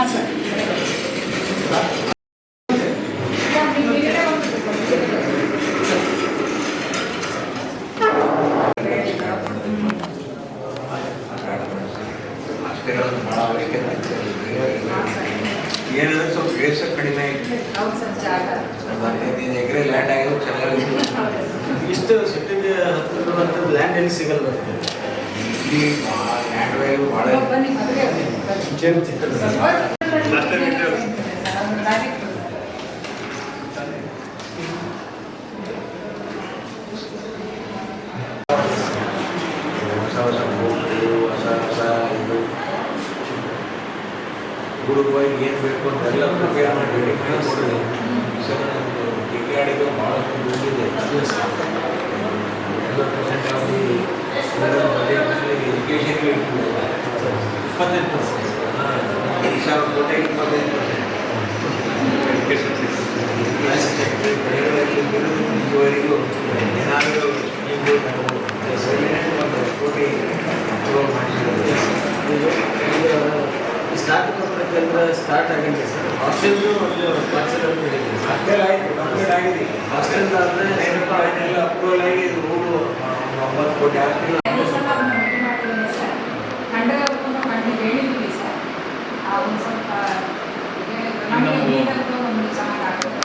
আচ্ছা ಹುಡುಗರಿಗೆ ಏನು ಬೇಕು ಅಂತೆಲ್ಲ ಪ್ರಿಪೇರ್ ಮಾಡಿ ರೆಡಿ ಮಾಡಿ ಕೊಡ್ರಿ ಈ ಸಲ ನಮ್ದು ಕಿಕ್ಕಾಡಿಗೆ ಭಾಳಷ್ಟು ದುಡ್ಡಿದೆ ಎಲ್ಲ ಪರ್ಸೆಂಟ್ ಆಗಿ ಬಜೆಟ್ನಲ್ಲಿ ಎಜುಕೇಷನ್ಗೆ ಇಟ್ಬಿಟ್ಟಿದ್ದಾರೆ ಇಪ್ಪತ್ತೈದು ಪರ್ಸೆಂಟ್ ಹಾಂ ಐದು ಸಾವಿರ ಕೋಟಿ ಇಪ್ಪತ್ತೈದು ಪರ್ಸೆಂಟ್ ಇದುವರೆಗೂ ಏನಾದರೂ ಸ್ಕೀಮ್ಗಳು ತಗೊಂಡು ಒಂದು ಕೋಟಿ ಅಪ್ರೂವಲ್ ಮಾಡಿಸಿದ್ದಾರೆ ಸ್ಟಾರ್ಟ್ ಕೇಂದ್ರ ಸ್ಟಾರ್ಟ್ ಆಗಿದೆ ಸರ್ ಹಾಸ್ಟೆಲ್ದು ಒಂದು ಪಾರ್ಸಲ್ ಅಂತ ಹಾಸ್ಟೆಲ್ ಆಯ್ತು ಕಂಪ್ಲೀಟ್ ಆಗಿದೆ. ಹಾಸ್ಟೆಲ್ ಆದ್ರೆ ಎಲ್ಲ ಅಪ್ರೂವಲ್ ಆಗಿ ರೋಡು ಒಂಬತ್ತು ಕೋಟಿ ಆಗ್ತಿಲ್ಲ. ಹಂಡ್ರೆಡ್ ಅವ್ರಿಗೂ ಮಾಡಿ ಹೇಳಿದ್ವಿ ಸರ್ ಆ ಒಂದು ಸ್ವಲ್ಪ ನಮಗೆ ನೀಡೋದು ಒಂದು ಚೆನ್ನಾಗಾಗುತ್ತೆ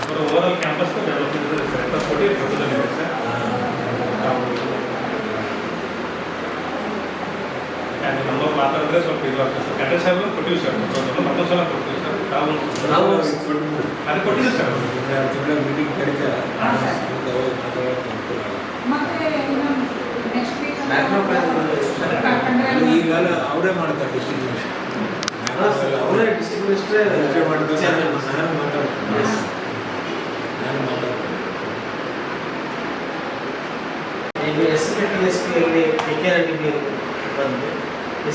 ಸರ್ ಓವರಾಲ್ ಕ್ಯಾಂಪಸ್ ಡೆವಲಪ್ ಇದೆ ಸರ್ ಎಂತ ಕೋಟಿ ಪ್ರಪೋಸಲ್ ಸರ್ ಯಾಕಂದ್ರೆ ನಮ್ಮ ಮಾತಾಡಿದ್ರೆ ಸ್ವಲ್ಪ ಇದಾಗ್ತದೆ ಸರ್. ಗಂಟೆ ಸಾಹೇಬ್ ಕೊಟ್ಟಿವಿ ಸರ್. ಮತ್ತೊಂದು ಸಲ ಕೊಡ್ತೀವಿ ಸರ್. ನಾವು ನಾವು ಅದು ಕೊಟ್ಟಿದ್ದೀವಿ ಸರ್. ಮೀಟಿಂಗ್ ಕರೀತಾರೆ ಈಗ ಅವರೇ ಮಾಡ್ತಾರೆ ಡಿಸ್ಟ್ರಿಬ್ಯೂಷನ್ ಅವರೇ ಡಿಸ್ಟ್ರಿಬ್ಯೂಟರ್ ಮಾಡಿದ್ರೆ ನಾನು ಮಾತಾಡ್ತೀನಿ ನಾನು ಮಾತಾಡ್ತೀನಿ ಈಗ ಎಸ್ ಪಿ ಟಿ ಎಸ್ ಪಿಯಲ್ಲಿ ಕೆ ಕೆ ಆರ್ ಡಿ ಬಂದು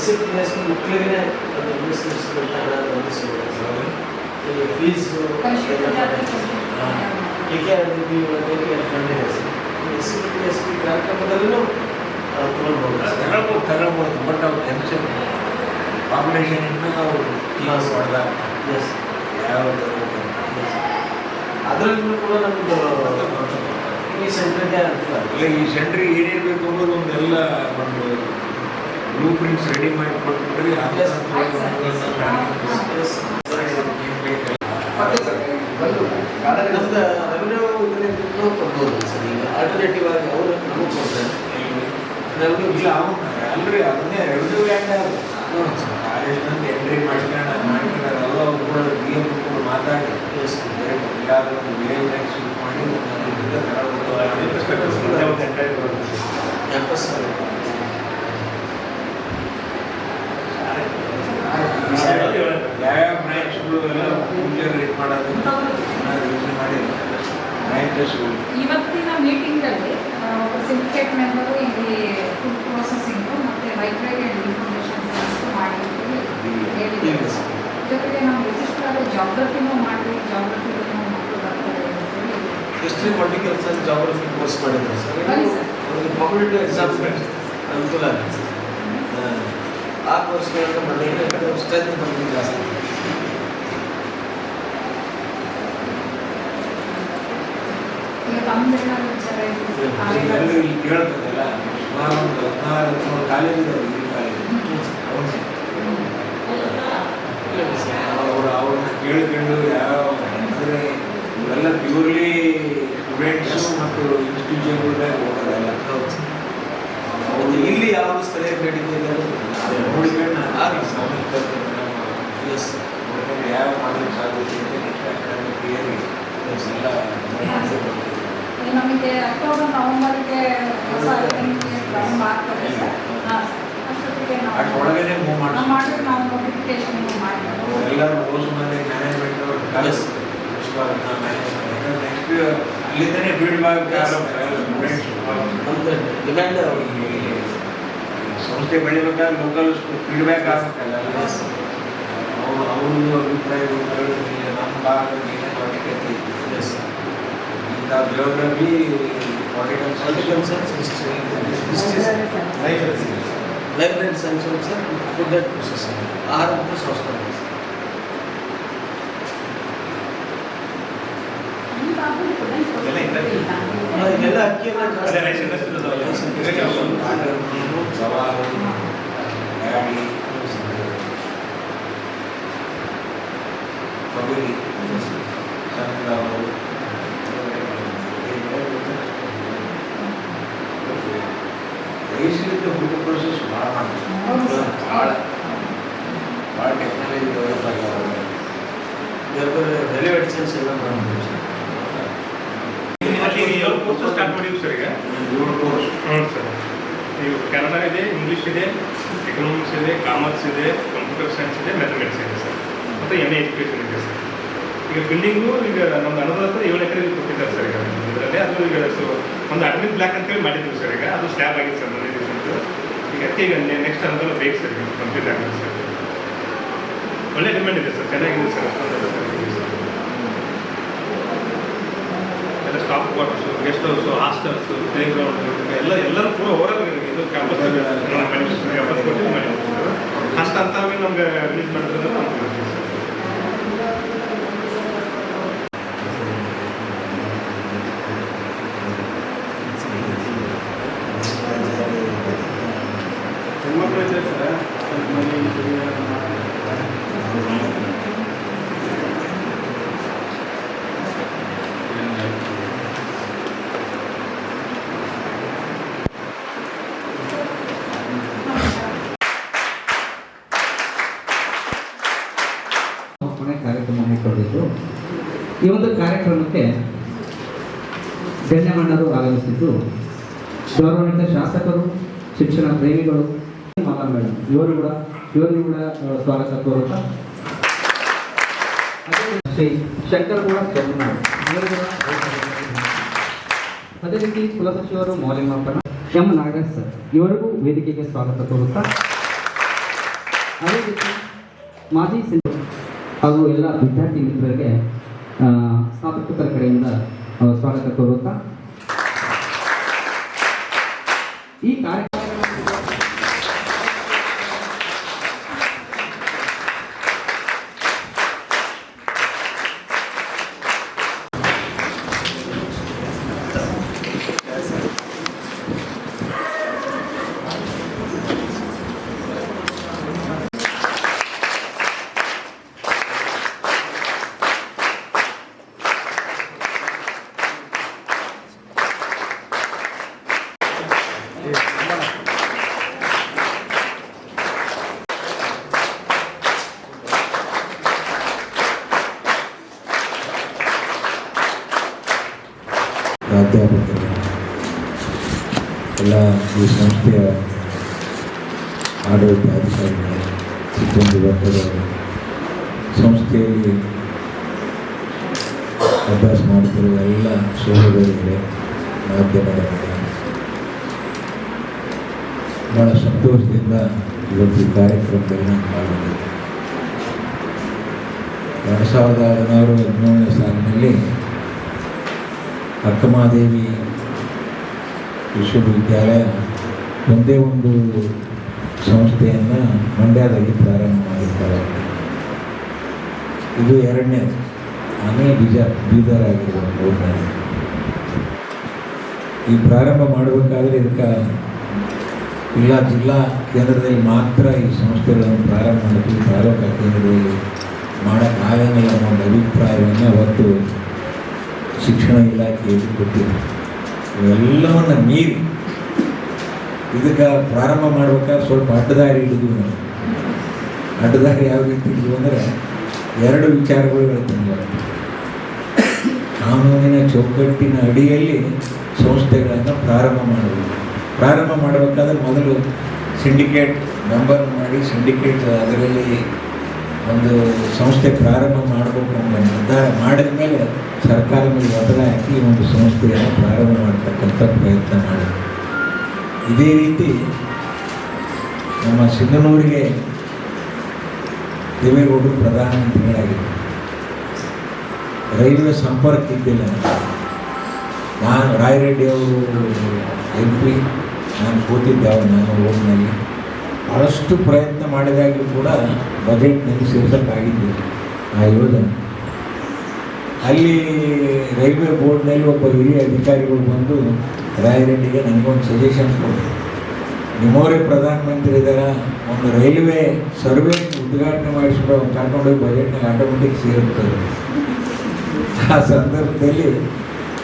ಎಸ್ ಸಿ ಎಸ್ ಪಿ ಮಕ್ಕಳಿಗೆ ಒಂದು ಇಂಗ್ಲೀಷ್ ಇನ್ಸ್ಟಿಟ್ಯೂಟ್ ಹೊಂದಿಸ್ಬೋದು ಈಗ fees K K R D B fund ಇದೆ sir S C T S P ಕಾರ್ಯಕ್ರಮದಲ್ಲೂ ತೊಗೊಳ್ಬೋದು ತಗೊಳ್ಬೋದು ತಗೊಳ್ಬೋದು ಬಟ್ ಅವ್ರು ಟೆನ್ಷನ್ ಪಾಪ್ಯುಲೇಷನ್ ಇನ್ನು ನಾವು ಹಾಂ, ಸರ್. ಎಸ್ ಯಾವ ಅದರಲ್ಲೂ ಕೂಡ ನಮ್ಮದು ಈ ಸೆಂಟ್ರಿಗೆ ಈ ಸೆಂಟ್ರಿಗೆ ಏನೇನು ಬೇಕು ಅನ್ನೋದು ಒಂದೆಲ್ಲ ಒಂದು ಬ್ಲೂ ಪ್ರಿಂಟ್ಸ್ ರೆಡಿ ಮಾಡಿ ಕೊಟ್ಬಿಟ್ರೆ ಅದೇ ಆಲ್ಟರ್ನೇಟಿವ್ ಆಗಿ ಅವರು ನಮಗೆ ಕೊಡ್ತಾರೆ. ರೆವೆನ್ಯೂ ಇಲ್ಲ ಅಲ್ರಿ ಅದನ್ನೇ ರೆವೆನ್ಯೂ ಲ್ಯಾಂಡ್ ಕಾಲೇಜ್ನಂತ ಎಂಟ್ರಿ ಮಾಡ್ಕೊಂಡು ಮಾಡ್ಕೊಂಡಾರ ಎಲ್ಲ ಅವ್ರು ಕೂಡ ಬಿ ಎಂ ಕೂಡ ಮಾತಾಡಿ. ಎಲ್ಲಾದ್ರೂ ಒಂದು ವಿಲೇಜ್ನಾಗ ಶೂಟ್ ಮಾಡಿ ಒಂದು ಅದರಿಂದ ತಗೊಳ್ಬೋದು. ಕ್ಯಾಂಪಸ್ ಯಾವ್ಯಾವ ಬ್ರಾಂಚ್ಗಳು ಎಲ್ಲ ಫ್ಯೂಚರ್ ಇದು ಮಾಡೋದು ಯೋಚನೆ ಮಾಡಿ ಬ್ರಾಂಚಸ್ಗಳು ಇವತ್ತಿನ ಮೀಟಿಂಗಲ್ಲಿ ಸಿಂಡಿಕೇಟ್ ಮೆಂಬರು ಇಲ್ಲಿ ಫುಡ್ ಪ್ರೊಸೆಸಿಂಗ್ ಮತ್ತು ಲೈಬ್ರರಿ ಇನ್ಫಾರ್ಮೇಷನ್ ಸೈನ್ಸ್ ಮಾಡಿ ಹೇಳಿದ್ದಾರೆ ಜೊತೆಗೆ ನಾವು ರಿಜಿಸ್ಟರ್ ಜಾಗ್ರಫಿನೂ ಮಾಡಿ ಅಂತೇಳಿ history political science geography course ಮಾಡಿದ್ದಾರೆ ಸರ್. ಅವ್ರಿಗೆ ಕಾಂಪಿಟೇಟಿವ್ ಎಕ್ಸಾಮ್ಸ್ ಅನುಕೂಲ ಆಗುತ್ತೆ ಸರ್ ಆ ಕೋರ್ಸ್ಗಳನ್ನ ಮಾಡಿದ್ರೆ ಸ್ಟ್ರೆಂತ್ ನಮಗೆ ಜಾಸ್ತಿ ಕೇಳ್ತದಲ್ಲ ಸುಮಾರು ಒಂದು ಹದಿನಾರು ಡಿಗ್ರಿ ಕಾಲೇಜ್ ಅವ್ರನ್ನ ಕೇಳ್ಕೊಂಡು ಯಾವ ಅಂದರೆ ಇವೆಲ್ಲ ಪ್ಯೂರ್ಲಿ ಸ್ಟೂಡೆಂಟ್ಸು ಮತ್ತು ಇನ್ಸ್ಟಿಟ್ಯೂಷನ್ಗಳಾಗ ಹೋಗೋದಲ್ಲ ಹೌದು ಇಲ್ಲಿ ಯಾವ ಸ್ಥಳೀಯ ಬೇಡಿಕೆ ಇದೆ ನೋಡ್ಕೊಂಡು ಆಗಲಿ ಸರ್. ನಾನು ಎಸ್ ನೋಡ್ಕೊಂಡು ಯಾವ ಮಾಡ್ಲಿಕ್ಕೆ ಸಾಧ್ಯತೆ ಇದೆ ನೆಕ್ಸ್ಟ್ ಅಕಾಡೆಮಿಕ್ ಇಯರ್ಗೆ ಎಲ್ಲ ಈಗ ನಮಗೆ ಅಕ್ಟೋಬರ್ ನವೆಂಬರ್ಗೆ ಹೊಸ ಪ್ರಾರಂಭ ಆಗ್ತದೆ ಸರ್ ಹಾಂ ಅಷ್ಟೊತ್ತಿಗೆ ನಾವು ಅಷ್ಟೊಳಗನೆ ಮೂವ್ ನಾವು ಮಾಡಿ ಮಾಡಿದ್ರೆ ನಾವು ನೋಟಿಫಿಕೇಶನ್ ಮಾಡ್ಬೋದು ಎಲ್ಲರೂ ಓಸು ಮಂದಿ ಮ್ಯಾನೇಜ್ಮೆಂಟ್ ಅವರು Yes. ನೆಕ್ಸ್ಟ್ ಅಲ್ಲಿಂದನೇ ಫೀಡ್ಬ್ಯಾಕ್ ಸ್ಟೂಡೆಂಟ್ಸ್ ನಮ್ದು ಡಿಮ್ಯಾಂಡ್ ಸಂಸ್ಥೆ ಬೆಳಿಬೇಕಾದ್ರೆ ಲೋಕಲ್ ಫೀಡ್ಬ್ಯಾಕ್ ಆಗ್ಬೇಕಲ್ಲ ಅವ್ರು ಅವ್ರದ್ದು ಅಭಿಪ್ರಾಯ ನಮ್ಮ ಭಾಗದಲ್ಲಿ ಏನೇನು ಅವಶ್ಯಕತೆ ಇದೆ ಎಸ್ ಇಂಥ geography Political political science, history, history, library science ಒಂದು ಸರ್ ಫುಡ್ ಆ್ಯಂಡ್ ಪ್ರೊಸೆಸಿಂಗ್ ಆಹಾರ ಮತ್ತು ಸಂಸ್ಕರಣೆ ಈ ಭಾಗದಲ್ಲಿ ಕೊಡಂಗ್ ಎಲ್ಲ ಇದೆ. ಆ, ಇದೆಲ್ಲ ಅಕ್ಕಿಯನ್ನ ಅದೇ ರೈಸ್ ಇಂಡಸ್ಟ್ರಿ ಇದಾವಲ್ಲ, ಇದಕ್ಕೆ ಕೆಲಸ ಉಂಟು. ಸವಾಲು ಗಾಡಿ ಕೊಬ್ಬರಿ ಎಕನಾಮಿಕ್ಸ್ ಇದೆ ಕಾಮರ್ಸ್ ಇದೆ ಕಂಪ್ಯೂಟರ್ ಸೈನ್ಸ್ ಇದೆ ಮ್ಯಾಥಮೆಟಿಕ್ಸ್ ಇದೆ ಸರ್ ಮತ್ತು ಎಂ ಎ ಎಜುಕೇಷನ್ ಇದೆ ಸರ್ ಈಗ ಬಿಲ್ಡಿಂಗು ಈಗ ನಮ್ಮ ಹತ್ರ ಏಳು ಎಕರೆ ಕೊಟ್ಟಿದ್ದಾರೆ ಸರ್ ಈಗ ಇದರಲ್ಲಿ ಅದು ಈಗ ಸೊ ಒಂದು ಅಡ್ಮಿನ್ ಬ್ಲಾಕ್ ಅಂತೇಳಿ ಮಾಡಿದ್ವಿ ಸರ್ ಈಗ. ಅದು ಸ್ಲ್ಯಾಬ್ ಆಗಿದೆ ಸರ್ ಮನೆ ಈಗ ಈಗ ನೆಕ್ಸ್ಟ್ ಹಂತದಲ್ಲಿ ಬೇಕು ಸರ್ ಕಂಪ್ಲೀಟ್ ಆಗಿದೆ ಸರ್ ಒಳ್ಳೆ ಡಿಮ್ಯಾಂಡ್ ಇದೆ ಸರ್ ಚೆನ್ನಾಗಿದೆ ಸರ್ ಅಷ್ಟೊಂದು ಎಲ್ಲ staff quarters guest house hostels playground ಎಲ್ಲ ಎಲ್ಲರೂ ಕೂಡ ಓವರಾಲ್ ಇದು ಕ್ಯಾಂಪಸ್ ಕ್ಯಾಂಪಸ್ ಕೊಟ್ಟು ಮಾಡಿ ಅಷ್ಟು ಅಂತ ನಮ್ಗೆ ರಿಲೀಸ್ ಮಾಡಿದ್ರೆ ನಮ್ಗೆ ಗೊತ್ತಿದೆ ಸರ್. ಹೆಣ್ಮಕ್ಳು ಇದ್ದಾರೆ ಸರ್ ಸ್ವಲ್ಪ ಮನೆ ಕುಡಿ ಎಲ್ಲ ಮಾಡ್ತಾರೆ. ಕೊನೆ ಕಾರ್ಯಕ್ರಮ ಹಮ್ಮಿಕೊಂಡಿದ್ದು ಈ ಒಂದು ಕಾರ್ಯಕ್ರಮಕ್ಕೆ ಗಣ್ಯಮಣ್ಣರು ಆಗಮಿಸಿದ್ದು ಗೌರವಾನ್ವಿತ ಶಾಸಕರು, ಶಿಕ್ಷಣ ಪ್ರೇಮಿಗಳು ಮಾಲಾ ಮೇಡಮ್ ಇವರು ಕೂಡ ಇವರಿಗೂ ಕೂಡ ಸ್ವಾಗತ ಕೋರುತ್ತಾ. ಶಂಕರ್ ಕೂಡ ಇವರು ಅದೇ ರೀತಿ ಕುಲಸಚಿವರು ಮೌಲ್ಯಮಾಪನ. ಎಂ ನಾಗರಾಜ್ ಸರ್, ಇವರಿಗೂ ವೇದಿಕೆಗೆ ಸ್ವಾಗತ ಕೋರುತ್ತಾ. ಅದೇ ರೀತಿ ಮಾಜಿ ಹಾಗೂ ಎಲ್ಲ ವಿದ್ಯಾರ್ಥಿ ಮಿತ್ರರಿಗೆ ಸ್ನಾತಕೋತ್ತರ ಕಡೆಯಿಂದ ಸ್ವಾಗತ ಕೋರುತ್ತಾ. ಈ ಕಾರ್ಯಕ್ರಮ ಪ್ರಾಧ್ಯಾಪಕರು ಎಲ್ಲ ಸಂಸ್ಥೆಯ ಆಡಳಿತ ಅಧಿಕಾರಿಗಳು, ಸಿಬ್ಬಂದಿ ವರ್ಗದವರು ಸಂಸ್ಥೆಯಲ್ಲಿ ಅಭ್ಯಾಸ ಮಾಡುತ್ತಿರುವ ಎಲ್ಲ ಸಹೋದರರಿಗೆ ಮಾಧ್ಯಮದವರಿಗೆ ಭಾಳ ಸಂತೋಷದಿಂದ ಇವತ್ತು ಕಾರ್ಯಕ್ರಮದಲ್ಲಿ ನಾನು ಎರಡು ಸಾವಿರದ ಹದಿನಾರು ಹದಿನೇಳನೇ ಸಾಲಿನಲ್ಲಿ ಅಕ್ಕಮಹಾದೇವಿ ವಿಶ್ವವಿದ್ಯಾಲಯ ಒಂದೇ ಒಂದು ಸಂಸ್ಥೆಯನ್ನು ಮಂಡ್ಯದಲ್ಲಿ ಪ್ರಾರಂಭ ಮಾಡಿರ್ತಾರೆ ಇದು ಎರಡನೇದು ಆಮೇಲೆ ಬೀಜ, ಬೀದರ್ ಈ ಪ್ರಾರಂಭ ಮಾಡಬೇಕಾದ್ರೆ ಇದಕ್ಕೆ ಇಲ್ಲ ಜಿಲ್ಲಾ ಕೇಂದ್ರದಲ್ಲಿ ಮಾತ್ರ ಈ ಸಂಸ್ಥೆಗಳನ್ನು ಪ್ರಾರಂಭ ಮಾಡ್ತೀವಿ ತಾಲೂಕು ಕೇಂದ್ರದಲ್ಲಿ ಮಾಡೋಕ್ಕಾಗಂಗಿಲ್ಲ ಅನ್ನೋ ಒಂದು ಅಭಿಪ್ರಾಯವನ್ನು ಅವತ್ತು ಶಿಕ್ಷಣ ಇಲಾಖೆಯಲ್ಲಿ ಕೊಟ್ಟಿದೆ. ಇವೆಲ್ಲವನ್ನು ಮೀರಿ ಇದಕ್ಕೆ ಪ್ರಾರಂಭ ಮಾಡ್ಬೇಕಾದ್ರೆ ಸ್ವಲ್ಪ ಅಡ್ಡದಾರಿ ಹಿಡಿದ್ವಿ ನಾವು ಅಡ್ಡದಾರಿ ಯಾವ ರೀತಿ ಹಿಡಿದ್ವಿ ಅಂದರೆ ಎರಡು ವಿಚಾರಗಳು ಹೇಳ್ತೀನಿ. ಕಾನೂನಿನ ಚೌಕಟ್ಟಿನ ಅಡಿಯಲ್ಲಿ ಸಂಸ್ಥೆಗಳನ್ನು ಪ್ರಾರಂಭ ಮಾಡಬೇಕು. ಪ್ರಾರಂಭ ಮಾಡಬೇಕಾದ್ರೆ ಮೊದಲು ಸಿಂಡಿಕೇಟ್ ಮೆಂಬರ್ ಮಾಡಿ ಸಿಂಡಿಕೇಟ್ ಅದರಲ್ಲಿ ಒಂದು ಸಂಸ್ಥೆ ಪ್ರಾರಂಭ ಮಾಡಬೇಕು ಅಂತ ನಿರ್ಧಾರ ಮಾಡಿದ ಮೇಲೆ ಸರ್ಕಾರ ಮೇಲೆ ಒತ್ತಡ ಹಾಕಿ ಒಂದು ಸಂಸ್ಥೆಯನ್ನು ಪ್ರಾರಂಭ ಮಾಡ್ತಕ್ಕಂಥ ಪ್ರಯತ್ನ ಮಾಡಿದೆ ಇದೇ ರೀತಿ ನಮ್ಮ ಸಿಂಧನೂರಿಗೆ ದೇವೇಗೌಡರು ಪ್ರಧಾನಮಂತ್ರಿಗಳಾಗಿದ್ದರು ರೈಲ್ವೆ ಸಂಪರ್ಕ ಇದ್ದಿಲ್ಲ. ನಾನು ರಾಯರೆಡ್ಡಿ ಅವರು ಎಂ ಪಿ ನಾನು ಕೂತಿದ್ದೆ ಅವರು ನಾನು ಓಟ್ನಲ್ಲಿ ಭಾಳಷ್ಟು ಪ್ರಯತ್ನ ಮಾಡಿದಾಗಲೂ ಕೂಡ ಬಜೆಟ್ನಲ್ಲಿ ಸೇರ್ಸೋಕ್ಕಾಗಿದ್ದೆ ಆ ಯೋಜನೆ. ಅಲ್ಲಿ ರೈಲ್ವೆ ಬೋರ್ಡ್ನಲ್ಲಿ ಒಬ್ಬ ಹಿರಿಯ ಅಧಿಕಾರಿಗಳು ಬಂದು ರಾಯರೆಡ್ಡಿಗೆ ನನಗೊಂದು ಸಜೆಷನ್ ಕೊಟ್ಟರು. ನಿಮ್ಮವರೇ ಪ್ರಧಾನಮಂತ್ರಿ ಇದ್ದಾರ? ಒಂದು ರೈಲ್ವೆ ಸರ್ವೆ ಉದ್ಘಾಟನೆ ಮಾಡಿಸ್ಬಿಟ್ಟು ಅವ್ನು ಕರ್ಕೊಂಡೋಗಿ ಬಜೆಟ್ನಾಗ ಆಟೋಮೆಟಿಕ್ ಸೇರುತ್ತದೆ ಆ ಸಂದರ್ಭದಲ್ಲಿ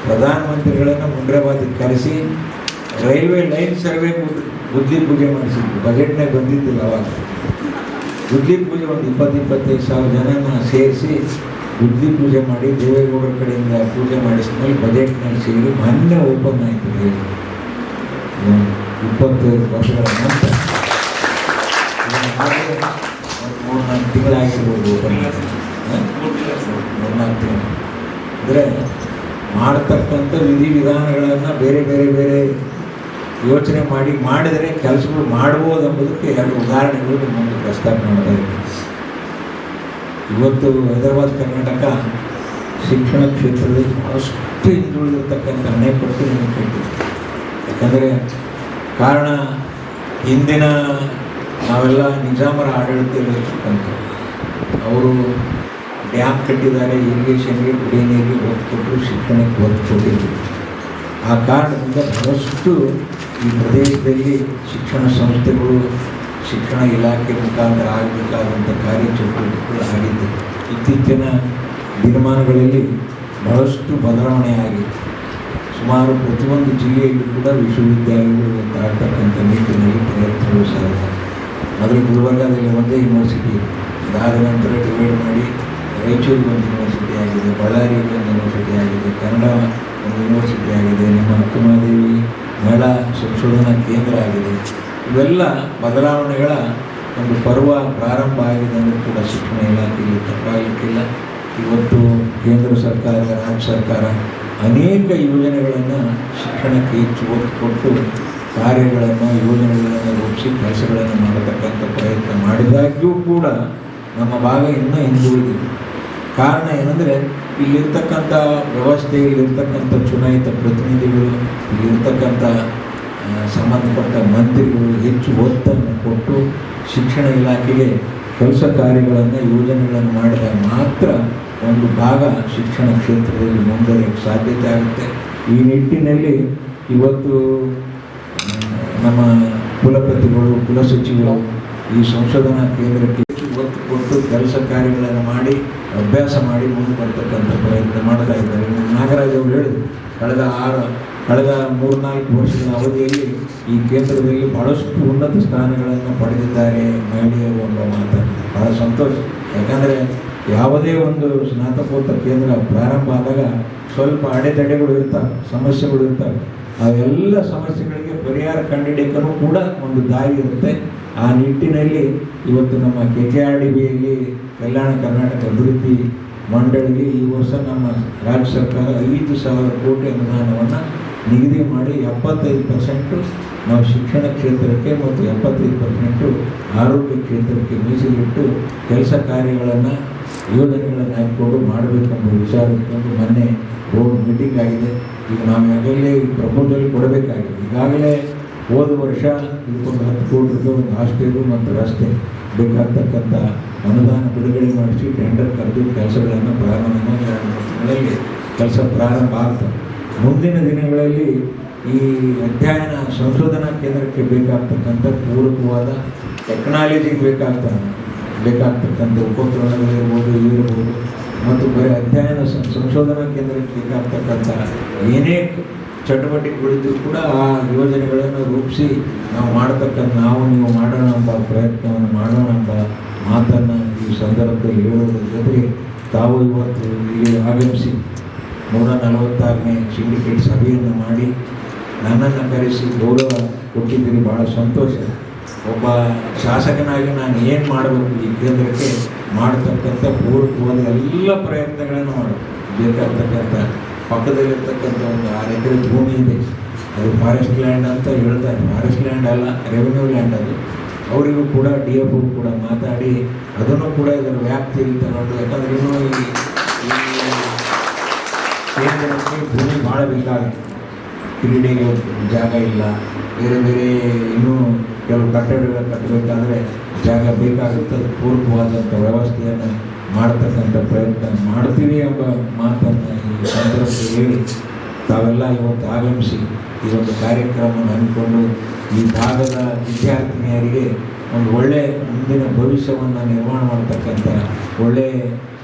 ಪ್ರಧಾನಮಂತ್ರಿಗಳನ್ನು ಮುಂಡ್ರಾಬಾದಿಗೆ ಕರೆಸಿ ರೈಲ್ವೆ ಲೈನ್ ಸರ್ವೆ ಬುದ್ಧಿ ಪೂಜೆ ಮಾಡಿಸಿದ್ರು. ಬಜೆಟ್ನಾಗ ಬಂದಿದ್ದಿಲ್ಲ ಅವಾಗ. ಬುದ್ಧಿ ಪೂಜೆ ಒಂದು ಇಪ್ಪತ್ತು, ಇಪ್ಪತ್ತೈದು ಸಾವಿರ ಜನನ ಸೇರಿಸಿ ಬುದ್ಧಿ ಪೂಜೆ ಮಾಡಿ, ದೇವೇಗೌಡರ ಕಡೆಯಿಂದ ಪೂಜೆ ಮಾಡಿಸಿದ್ಮೇಲೆ ಬಜೆಟ್ನಲ್ಲಿ ಸೇರಿ ಮೊನ್ನೆ ಓಪನ್ ಆಯಿತು ಇಪ್ಪತ್ತು ವರ್ಷಗಳ ನಂತರ. ಮೂರ್ನಾಲ್ಕು ತಿಂಗಳಾಗಿರ್ಬೋದು ಓಪನ್ ಮೂರ್ನಾಲ್ಕು ತಿಂಗಳು. ಅಂದರೆ ಮಾಡ್ತಕ್ಕಂಥ ವಿಧಿವಿಧಾನಗಳನ್ನು ಬೇರೆ ಬೇರೆ ಬೇರೆ ಯೋಚನೆ ಮಾಡಿ ಮಾಡಿದರೆ ಕೆಲಸಗಳು ಮಾಡ್ಬೋದು ಎಂಬುದಕ್ಕೆ ಎರಡು ಉದಾಹರಣೆಗಳು ನಿಮ್ಮೊಂದು ಮುಂದೆ ಪ್ರಸ್ತಾಪ ಮಾಡ್ತಾ ಇದ್ದೀನಿ. ಇವತ್ತು ಹೈದರಾಬಾದ್ ಕರ್ನಾಟಕ ಶಿಕ್ಷಣ ಕ್ಷೇತ್ರದಲ್ಲಿ ಭಾಳಷ್ಟು ಹಿಂದುಳಿದಿರ್ತಕ್ಕಂಥ ಅಣೆಪಟ್ಟು ನಿಮಗೆ ಕೇಳ್ತೀವಿ ಯಾಕಂದರೆ ಕಾರಣ ಹಿಂದಿನ ನಾವೆಲ್ಲ ನಿಜಾಮರ ಆಡಳಿತದಲ್ಲಿರ್ತಕ್ಕಂಥ ಅವರು ಡ್ಯಾಮ್ ಕಟ್ಟಿದ್ದಾರೆ, ಇರಿಗೇಷನ್ಗೆ ಕುಡಿಯ ನೀರಿಗೆ ಒತ್ತು ಶಿಕ್ಷಣಕ್ಕೆ ಒತ್ತು ಕೊಟ್ಟಿದ್ರು ಆ ಕಾರಣದಿಂದ ಬಹಳಷ್ಟು ಈ ಪ್ರದೇಶದಲ್ಲಿ ಶಿಕ್ಷಣ ಸಂಸ್ಥೆಗಳು ಶಿಕ್ಷಣ ಇಲಾಖೆ ಮುಖಾಂತರ ಆಗಬೇಕಾದಂಥ ಕಾರ್ಯಚಟುವಟಿಕೆಗಳು ಆಗಿದ್ದು, ಇತ್ತೀಚಿನ ದಿನಮಾನಗಳಲ್ಲಿ ಬಹಳಷ್ಟು ಬದಲಾವಣೆ ಸುಮಾರು ಪ್ರತಿಯೊಂದು ಜಿಲ್ಲೆಯಲ್ಲೂ ಕೂಡ ವಿಶ್ವವಿದ್ಯಾಲಯಗಳು ಅಂತ ಆಗ್ತಕ್ಕಂಥ ನಿಟ್ಟಿನಲ್ಲಿ ಪ್ರಯತ್ನಗಳು ಸಾಗಿದೆ ಮೊದಲು ಗುಲ್ಬರ್ಗಾದಲ್ಲಿ ಒಂದೇ ಯೂನಿವರ್ಸಿಟಿ ಅದಾದ ನಂತರ ಡಿವೈಡ್ ಮಾಡಿ ರಾಯಚೂರು ಒಂದು ಯೂನಿವರ್ಸಿಟಿ ಆಗಿದೆ, ಬಳ್ಳಾರಿ ಒಂದು ಯೂನಿವರ್ಸಿಟಿ ಆಗಿದೆ, ಕನ್ನಡ ಒಂದು ಯೂನಿವರ್ಸಿಟಿ ಆಗಿದೆ, ನಿಮ್ಮ ಅಕ್ಕಮಹಾದೇವಿ ಮಹಿಳಾ ಸಂಶೋಧನಾ ಕೇಂದ್ರ ಆಗಿದೆ. ಇವೆಲ್ಲ ಬದಲಾವಣೆಗಳ ಒಂದು ಪರ್ವ ಪ್ರಾರಂಭ ಆಗಿದೆ ಅಂದರೆ ಕೂಡ ಶಿಕ್ಷಣ ಇಲಾಖೆಯಲ್ಲಿ ತಪ್ಪಾಗಲಿಕ್ಕಿಲ್ಲ. ಇವತ್ತು ಕೇಂದ್ರ ಸರ್ಕಾರ, ರಾಜ್ಯ ಸರ್ಕಾರ ಅನೇಕ ಯೋಜನೆಗಳನ್ನು ಶಿಕ್ಷಣಕ್ಕೆ ಹೆಚ್ಚು ಒತ್ತು ಕೊಟ್ಟು ಕಾರ್ಯಗಳನ್ನು, ಯೋಜನೆಗಳನ್ನು ರೂಪಿಸಿ ಕೆಲಸಗಳನ್ನು ಮಾಡತಕ್ಕಂಥ ಪ್ರಯತ್ನ ಮಾಡಿದಾಗ್ಯೂ ಕೂಡ ನಮ್ಮ ಭಾಗ ಇನ್ನೂ ಹಿಂದುಳಿದಿದೆ. ಕಾರಣ ಏನಂದರೆ ಇಲ್ಲಿರ್ತಕ್ಕಂಥ ವ್ಯವಸ್ಥೆ ಇಲ್ಲಿರ್ತಕ್ಕಂಥ ಚುನಾಯಿತ ಪ್ರತಿನಿಧಿಗಳು, ಇಲ್ಲಿರ್ತಕ್ಕಂಥ ಸಂಬಂಧಪಟ್ಟ ಮಂತ್ರಿಗಳು ಹೆಚ್ಚು ಒತ್ತನ್ನು ಕೊಟ್ಟು ಶಿಕ್ಷಣ ಇಲಾಖೆಗೆ ಕೆಲಸ ಕಾರ್ಯಗಳನ್ನು ಯೋಜನೆಗಳನ್ನು ಮಾಡಿದಾಗ ಮಾತ್ರ ಒಂದು ಭಾಗ ಶಿಕ್ಷಣ ಕ್ಷೇತ್ರದಲ್ಲಿ ಮುಂದುವರಿಯಕ್ಕೆ ಸಾಧ್ಯತೆ ಆಗುತ್ತೆ. ಈ ನಿಟ್ಟಿನಲ್ಲಿ ಇವತ್ತು ನಮ್ಮ ಕುಲಪತಿಗಳು, ಕುಲಸಚಿವರು ಈ ಸಂಶೋಧನಾ ಕೇಂದ್ರಕ್ಕೆ ಒತ್ತು ಕೊಟ್ಟು ಕೆಲಸ ಕಾರ್ಯಗಳನ್ನು ಮಾಡಿ, ಅಭ್ಯಾಸ ಮಾಡಿ ಮುಂದೆ ಬರ್ತಕ್ಕಂಥ ಪ್ರಯತ್ನ ಮಾಡ್ತಾ ಇದ್ದಾರೆ. ನಾಗರಾಜ್ ಅವರು ಹೇಳಿದರು, ಕಳೆದ ಆರು ಕಳೆದ ಮೂರ್ನಾಲ್ಕು ವರ್ಷಗಳ ಅವಧಿಯಲ್ಲಿ ಈ ಕೇಂದ್ರದಲ್ಲಿ ಬಹಳಷ್ಟು ಉನ್ನತ ಸ್ಥಾನಗಳನ್ನು ಪಡೆದಿದ್ದಾರೆ ಮಹಿಳೆಯರು ಎಂಬ ಮಾತು ಬಹಳ ಸಂತೋಷ. ಯಾಕಂದರೆ ಯಾವುದೇ ಒಂದು ಸ್ನಾತಕೋತ್ತರ ಕೇಂದ್ರ ಪ್ರಾರಂಭ ಆದಾಗ ಸ್ವಲ್ಪ ಅಡೆತಡೆಗಳು ಇರ್ತವೆ, ಸಮಸ್ಯೆಗಳು ಇರ್ತವೆ. ಅವೆಲ್ಲ ಸಮಸ್ಯೆಗಳಿಗೆ ಪರಿಹಾರ ಕಂಡುಹಿಡಿಯಕ್ಕೂ ಕೂಡ ಒಂದು ದಾರಿ ಇರುತ್ತೆ. ಆ ನಿಟ್ಟಿನಲ್ಲಿ ಇವತ್ತು ನಮ್ಮ ಕೆ ಕೆ ಆರ್ ಡಿ ಬಿಯಲ್ಲಿ ಕಲ್ಯಾಣ ಕರ್ನಾಟಕ ಅಭಿವೃದ್ಧಿ ಮಂಡಳಿಗೆ ಈ ವರ್ಷ ನಮ್ಮ ರಾಜ್ಯ ಸರ್ಕಾರ ಐದು ಸಾವಿರ ಕೋಟಿ ಅನುದಾನವನ್ನು ನಿಗದಿ ಮಾಡಿ ಎಪ್ಪತ್ತೈದು ಪರ್ಸೆಂಟು ನಾವು ಶಿಕ್ಷಣ ಕ್ಷೇತ್ರಕ್ಕೆ ಮತ್ತು ಎಪ್ಪತ್ತೈದು ಪರ್ಸೆಂಟು ಆರೋಗ್ಯ ಕ್ಷೇತ್ರಕ್ಕೆ ಮೀಸಲಿಟ್ಟು ಕೆಲಸ ಕಾರ್ಯಗಳನ್ನು ಯೋಜನೆಗಳನ್ನು ಹಾಕಿಕೊಂಡು ಮಾಡಬೇಕೆಂಬ ವಿಚಾರ ಇಟ್ಕೊಂಡು ಮೊನ್ನೆ ಬೋರ್ಡ್ ಮೀಟಿಂಗ್ ಆಗಿದೆ. ಈಗ ನಾವು ಈಗಾಗಲೇ ಪ್ರಪೋಸಲ್ ಕೊಡಬೇಕಾಗಿದೆ. ಈಗಾಗಲೇ ಹೋದ ವರ್ಷ ಇದಕ್ಕೊಂದು ಹತ್ತು ಕೋಟಿ ರೂಪಾಯಿ ಒಂದು ಹಾಸ್ಟೆಲು ಮತ್ತು ರಸ್ತೆ. ಬೇಕಾಗ್ತಕ್ಕಂಥ ಅನುದಾನ ಬಿಡುಗಡೆ ಮಾಡಿಸಿ ಟೆಂಡರ್ ಕರೆದು ಕೆಲಸಗಳನ್ನು ಪ್ರಾರಂಭ ಎರಡು ಮೂರು ಕೆಲಸ ಪ್ರಾರಂಭ ಆಗ್ತದೆ. ಮುಂದಿನ ದಿನಗಳಲ್ಲಿ ಈ ಅಧ್ಯಯನ ಸಂಶೋಧನಾ ಕೇಂದ್ರಕ್ಕೆ ಬೇಕಾಗ್ತಕ್ಕಂಥ ಪೂರಕವಾದ ಟೆಕ್ನಾಲಜಿಗೆ ಬೇಕಾಗ್ತ ಬೇಕಾಗ್ತಕ್ಕಂಥ ಉಪಕರಣಗಳಿರ್ಬೋದು, ಇರ್ಬೋದು, ಮತ್ತು ಬರೀ ಅಧ್ಯಯನ ಸಂಶೋಧನಾ ಕೇಂದ್ರಕ್ಕೆ ಬೇಕಾಗ್ತಕ್ಕಂಥ ಏನೇ ಚಟುವಟಿಕೆಗಳಿದ್ದು ಕೂಡ ಆ ಯೋಜನೆಗಳನ್ನು ರೂಪಿಸಿ ನಾವು ಮಾಡತಕ್ಕಂಥ, ನಾವು ನೀವು ಮಾಡೋಣ ಎಂಬ ಪ್ರಯತ್ನವನ್ನು ಮಾಡೋಣ ಎಂಬ ಮಾತನ್ನು ಈ ಸಂದರ್ಭದಲ್ಲಿ ಹೇಳುವುದರ ಜೊತೆಗೆ ತಾವು ಇವತ್ತು ಇಲ್ಲಿ ಆಗಮಿಸಿ ನೂರ ನಲವತ್ತಾರನೇ ಸಿಂಡಿಕೇಟ್ ಸಭೆಯನ್ನು ಮಾಡಿ ನನ್ನನ್ನು ಕರೆಸಿ ಗೌರವ ಕೊಟ್ಟಿದ್ದೀರಿ. ಭಾಳ ಸಂತೋಷ. ಒಬ್ಬ ಶಾಸಕನಾಗಿ ನಾನು ಏನು ಮಾಡಬೇಕು ಈ ಕೇಂದ್ರಕ್ಕೆ ಮಾಡತಕ್ಕಂಥ ಪೂರಕವಾದ ಎಲ್ಲ ಪ್ರಯತ್ನಗಳನ್ನು ಮಾಡಬೇಕು. ಬೇಕಾಗ್ತಕ್ಕಂಥ ಪಕ್ಕದಲ್ಲಿರ್ತಕ್ಕಂಥ ಒಂದು ಆರು ಎಕರೆ ಭೂಮಿ ಇದೆ. ಅದು ಫಾರೆಸ್ಟ್ ಲ್ಯಾಂಡ್ ಅಂತ ಹೇಳ್ತಾರೆ. ಫಾರೆಸ್ಟ್ ಲ್ಯಾಂಡ್ ಅಲ್ಲ ರೆವಿನ್ಯೂ ಲ್ಯಾಂಡ್ ಅದು. ಅವರಿಗೂ ಕೂಡ ಡಿ ಎಫ್ ಕೂಡ ಮಾತಾಡಿ ಅದನ್ನು ಕೂಡ ಇದರ ವ್ಯಾಪ್ತಿಯಲ್ಲಿ ತಗೊಂಡು, ಯಾಕಂದ್ರೆ ಇನ್ನೂ ಈ ಕೇಂದ್ರಕ್ಕೆ ಭೂಮಿ ಭಾಳ ಬೇಕಾಗುತ್ತೆ ಕ್ರೀಡೆಗೆ ಜಾಗ ಇಲ್ಲ. ಬೇರೆ ಬೇರೆ ಇನ್ನೂ ಕೆಲವು ಕಟ್ಟಡಗಳು ಕಟ್ಟಬೇಕಾದ್ರೆ ಜಾಗ ಬೇಕಾಗುತ್ತೆ. ಪೂರ್ವವಾದಂಥ ವ್ಯವಸ್ಥೆಯನ್ನು ಮಾಡ್ತಕ್ಕಂಥ ಪ್ರಯತ್ನ ಮಾಡ್ತೀವಿ ಎಂಬ ಮಾತನ್ನು ಈ ಸಂದರ್ಭದಲ್ಲಿ ಹೇಳಿ ತಾವೆಲ್ಲ ಇವತ್ತು ಆಗಮಿಸಿ ಈ ಒಂದು ಕಾರ್ಯಕ್ರಮವನ್ನು ಹಮ್ಮಿಕೊಂಡು ಈ ಭಾಗದ ವಿದ್ಯಾರ್ಥಿನಿಯರಿಗೆ ಒಂದು ಒಳ್ಳೆಯ ಮುಂದಿನ ಭವಿಷ್ಯವನ್ನು ನಿರ್ಮಾಣ ಮಾಡ್ತಕ್ಕಂಥ ಒಳ್ಳೆಯ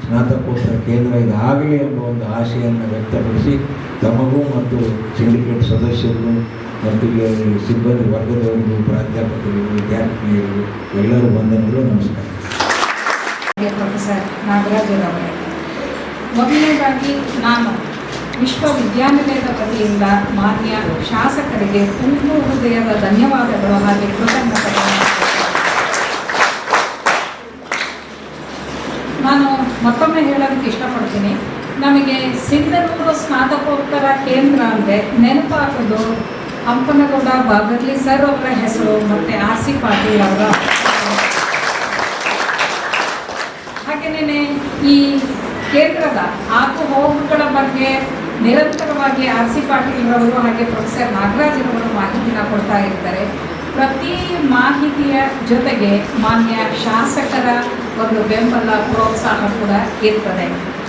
ಸ್ನಾತಕೋತ್ತರ ಕೇಂದ್ರ ಇದಾಗಲಿ ಎಂಬ ಒಂದು ಆಶೆಯನ್ನು ವ್ಯಕ್ತಪಡಿಸಿ ತಮಗೂ ಮತ್ತು ಸಿಂಡಿಕೇಟ್ ಸದಸ್ಯರು ಮತ್ತು ಸಿಬ್ಬಂದಿ ವರ್ಗದವರಿಗೂ ಪ್ರಾಧ್ಯಾಪಕರು ವಿದ್ಯಾರ್ಥಿನಿಯರು ಎಲ್ಲರೂ ವಂದನೆಗಳು, ನಮಸ್ಕಾರ. ಪ್ರೊಫೆಸರ್ ಮೊದಲನೇದಾಗಿ ನಾನು ವಿಶ್ವವಿದ್ಯಾನಿಲಯದ ವತಿಯಿಂದ ಮಾನ್ಯ ಶಾಸಕರಿಗೆ ತುಂಬ ಹೃದಯದ ಧನ್ಯವಾದಗಳು ಹಾಗೆ ಕೃತಜ್ಞತೆಗಳನ್ನು ನಾನು ಮತ್ತೊಮ್ಮೆ ಹೇಳೋದಕ್ಕೆ ಇಷ್ಟಪಡ್ತೀನಿ. ನಮಗೆ ಸಿಂಧನೂರು ಸ್ನಾತಕೋತ್ತರ ಕೇಂದ್ರ ಅಂದರೆ ನೆನಪಾಗೋದು ಹಂಪನಗೌಡ ಬಾಗರ್ಲಿ ಸರ್ ಅವರ ಹೆಸರು ಮತ್ತು ಆರ್ ಸಿ ಪಾಟೀಲ್ ಅವರ ಹಾಗೆಯೇ ಈ ಕೇಂದ್ರದ ಆಕು ಹೋಗುಗಳ ಬಗ್ಗೆ ನಿರಂತರವಾಗಿ ಆರ್ ಸಿ ಪಾಟೀಲ್ರವರು ಹಾಗೆ ಪ್ರೊಫೆಸರ್ ನಾಗರಾಜರವರು ಮಾಹಿತಿನ ಕೊಡ್ತಾ ಇರ್ತಾರೆ. ಪ್ರತಿ ಮಾಹಿತಿಯ ಜೊತೆಗೆ ಮಾನ್ಯ ಶಾಸಕರ ಒಂದು ಬೆಂಬಲ ಪ್ರೋತ್ಸಾಹ ಕೂಡ ಇರ್ತದೆ.